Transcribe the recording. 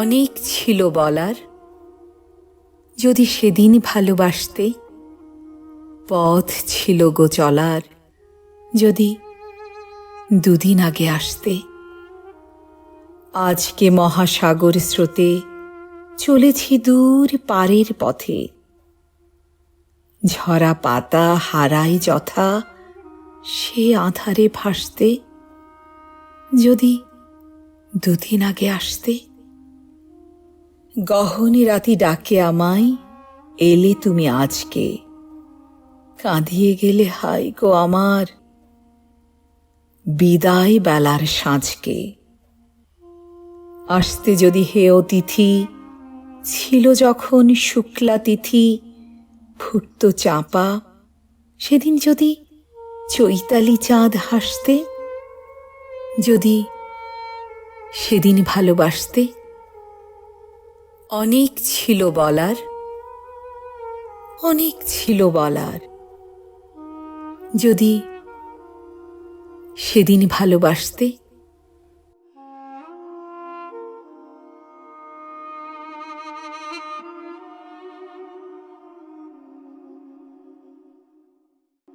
অনেক ছিল বলার। যদি সেদিন ভালোবাসতে পথ ছিল গো চলার, যদি দুদিন আগে আসতে আজকে মহাসাগর স্রোতে চলেছি দূর পারের পথে। ঝরা পাতা হারায় যথা সে আধারে ভাসতে, যদি দুদিন আগে আসতে গহনে রাতি ডাকে আমায়, এলে তুমি আজকে? কাঁদিয়ে গেলে হাই গো আমার। বিদায় বেলার সাঁঝকে। আসতে যদি হে অতিথি, ছিল যখন শুক্লা তিথি, ফুটত চাপা, সেদিন যদি চৈতালি চাঁদ হাসতে, যদি সেদিন ভালোবাসতে অনেক ছিল বলার অনেক ছিল বলার। যদি সেদিন ভালোবাসতে